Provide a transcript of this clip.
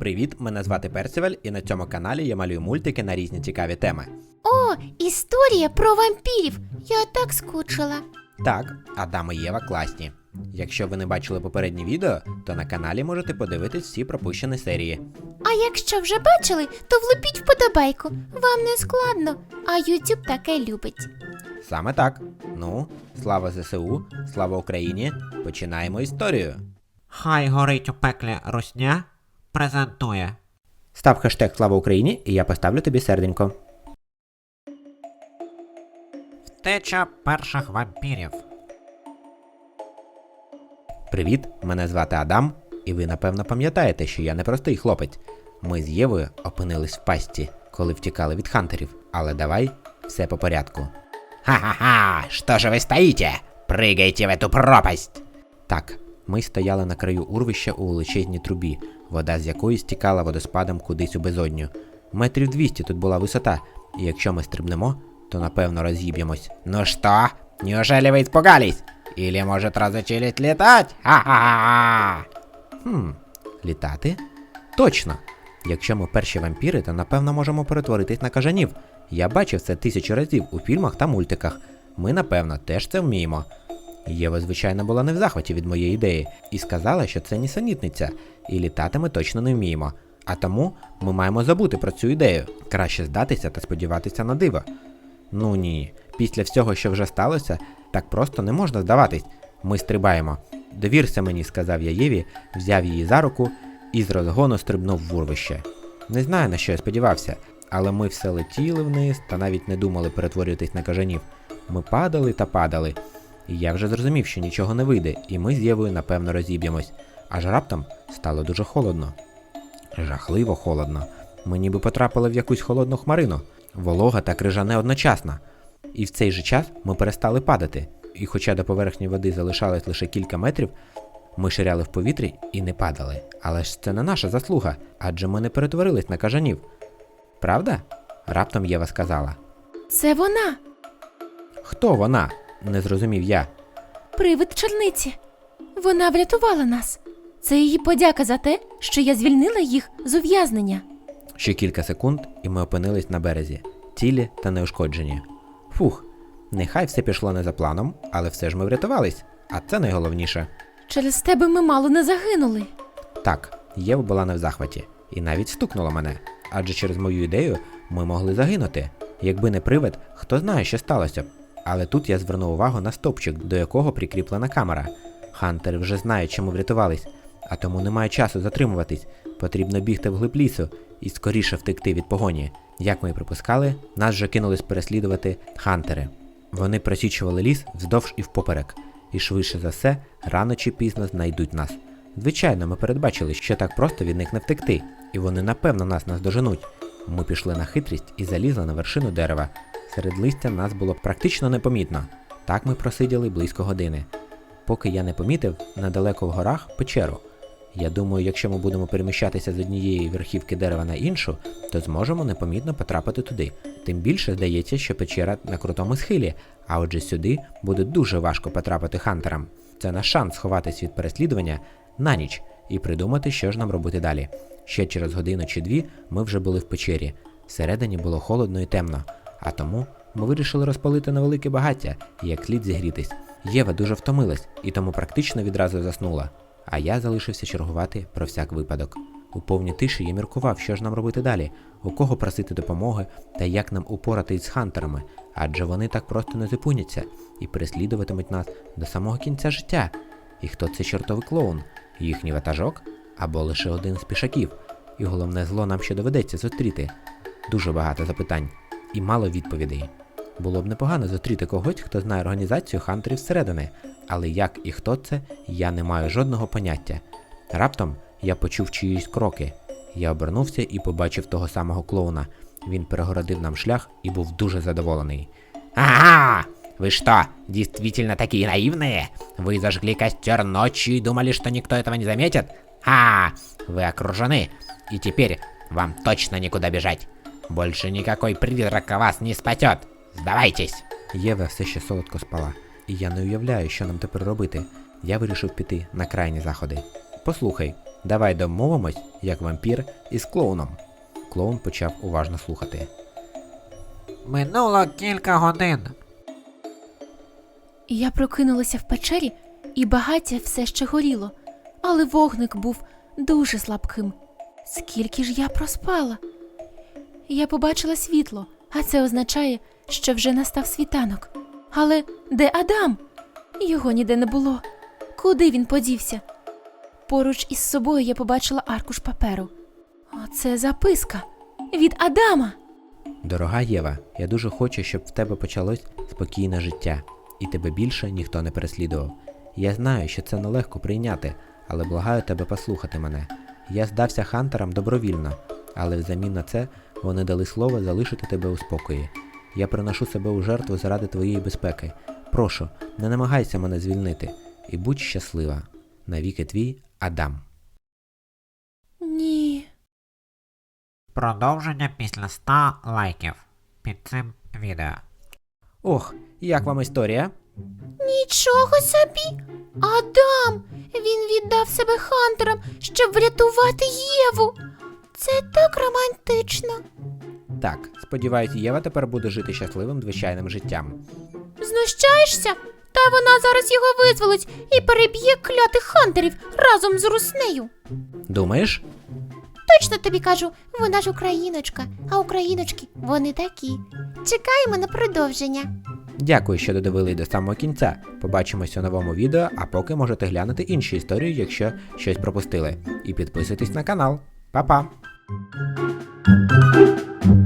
Привіт, мене звати Персівель, і на цьому каналі я малюю мультики на різні цікаві теми. О, історія про вампірів. Я так скучила. Так, Адам і Єва класні. Якщо ви не бачили попереднє відео, то на каналі можете подивитись всі пропущені серії. А якщо вже бачили, то влупіть вподобайку. Вам не складно, а YouTube таке любить. Саме так. Ну, слава ЗСУ, слава Україні. Починаємо історію. Хай горить у пеклі русня презентує. Став хештег Слава Україні, і я поставлю тобі серденько. Втеча перших вампірів. Привіт, мене звати Адам, і ви напевно пам'ятаєте, що я не простий хлопець. Ми з Євою опинились в пастці, коли втікали від хантерів. Але давай все по порядку. Ха-ха-ха! Что же вы стоите? Прыгайте в эту пропасть! Так, ми стояли на краю урвища у величезній трубі, вода з якої стікала водоспадом кудись у безодню. Метрів 200 тут була висота, і якщо ми стрибнемо, то напевно роз'їб'ємось. Ну что, неужели вы испугались? Или может разучились летать? Ха-ха-ха! Хм, літати? Точно! Якщо ми перші вампіри, то напевно можемо перетворитись на кажанів. Я бачив це тисячу разів у фільмах та мультиках. Ми, напевно, теж це вміємо. Єва, звичайно, була не в захваті від моєї ідеї і сказала, що це нісенітниця, і літати ми точно не вміємо. А тому ми маємо забути про цю ідею. Краще здатися та сподіватися на диво. Ну ні, після всього, що вже сталося, так просто не можна здаватись. Ми стрибаємо. Довірся мені, сказав я Єві, взяв її за руку і з розгону стрибнув в урвище. Не знаю, на що я сподівався, але ми все летіли вниз та навіть не думали перетворюватись на кажанів. Ми падали та падали. І я вже зрозумів, що нічого не вийде, і ми з Євою напевно розіб'ємось. Аж раптом стало дуже холодно. Жахливо холодно. Ми ніби потрапили в якусь холодну хмарину, волога та крижане одночасно. І в цей же час ми перестали падати. І хоча до поверхні води залишалось лише кілька метрів, ми ширяли в повітрі і не падали. Але ж це не наша заслуга, адже ми не перетворились на кажанів. Правда? Раптом Єва сказала. Це вона, Хто вона? Не зрозумів я. привид черниці. Вона врятувала нас. Це її подяка за те, що я звільнила їх з ув'язнення. Ще кілька секунд, і ми опинились на березі, цілі та неушкоджені. Фух, нехай все пішло не за планом, але все ж ми врятувались, а це найголовніше. Через тебе ми мало не загинули. Так, Єва була не в захваті і навіть стукнула мене, адже через мою ідею ми могли загинути. Якби не привид, хто знає, що сталося б. Але тут я звернув увагу на стовпчик, до якого прикріплена камера. Хантери вже знають, чому врятувались, а тому немає часу затримуватись. Потрібно бігти вглиб лісу і скоріше втекти від погоні. Як ми і припускали, нас вже кинулись переслідувати хантери. Вони просічували ліс вздовж і впоперек, і швидше за все, рано чи пізно знайдуть нас. Звичайно, ми передбачили, що так просто від них не втекти, і вони напевно нас наздоженуть. Ми пішли на хитрість і залізли на вершину дерева. Серед листя нас було практично непомітно. Так ми просиділи близько години. Поки я не помітив недалеко в горах печеру. Я думаю, якщо ми будемо переміщатися з однієї верхівки дерева на іншу, то зможемо непомітно потрапити туди. Тим більше здається, що печера на крутому схилі, а отже сюди буде дуже важко потрапити хантерам. Це наш шанс сховатись від переслідування на ніч і придумати, що ж нам робити далі. Ще через годину чи дві ми вже були в печері. Всередині було холодно і темно, а тому ми вирішили розпалити невелике багаття і як слід зігрітись. Єва дуже втомилась і тому практично відразу заснула, а я залишився чергувати про всяк випадок. У повній тиші я міркував, що ж нам робити далі, у кого просити допомоги та як нам упоратись з хантерами, адже вони так просто не зупиняться і переслідуватимуть нас до самого кінця життя. І хто це чортовий клоун? Їхній ватажок? Або лише один з пішаків? І головне зло нам ще доведеться зустріти. Дуже багато запитань і мало відповідей. Було б непогано зустріти когось, хто знає організацію хантерів зсередини, але як і хто це, я не маю жодного поняття. Раптом я почув чиїсь кроки. Я обернувся і побачив того самого клоуна. Він перегородив нам шлях і був дуже задоволений. Ага! Вы что, действительно такие наивные? Вы зажгли костер ночью и думали, что никто этого не заметит? А, вы окружены, и теперь вам точно никуда бежать. Больше никакой призрак вас не спасет. Сдавайтесь. Єва все ще солодко спала, і я не уявляю, що нам тепер робити. Я вирішив піти на крайні заходи. Послухай, Давай домовимось, як вампір із клоуном. Клоун почав уважно слухати. Минуло кілька годин. Я прокинулася в печері, і багаття все ще горіло, але вогник був дуже слабким. Скільки ж я проспала? Я побачила світло, а це означає, що вже настав світанок. Але де Адам? Його ніде не було. Куди він подівся? Поруч із собою я побачила аркуш паперу. Оце записка від Адама. Дорога Єва, я дуже хочу, щоб в тебе почалось спокійне життя, і тебе більше ніхто не переслідував. Я знаю, що це нелегко прийняти, але благаю тебе послухати мене. Я здався хантерам добровільно, але взамін на це вони дали слово залишити тебе у спокої. Я приношу себе у жертву заради твоєї безпеки. Прошу, не намагайся мене звільнити, і будь щаслива. Навіки твій Адам. Ні. Продовження після 100 лайків під цим відео. Ох, як вам історія? Нічого собі. Адам! Він віддав себе хантерам, щоб врятувати Єву. Це так романтично. Так, сподіваюсь, Єва тепер буде жити щасливим звичайним життям. Знущаєшся? Та вона зараз його визволить і переб'є клятих хантерів разом з руснею. Думаєш? Точно тобі кажу, вона ж україночка, а україночки вони такі. Чекаємо на продовження. Дякую, що додивились до самого кінця. Побачимось у новому відео, а поки можете глянути інші історії, якщо щось пропустили. І підписуйтесь на канал. Па-па! thank you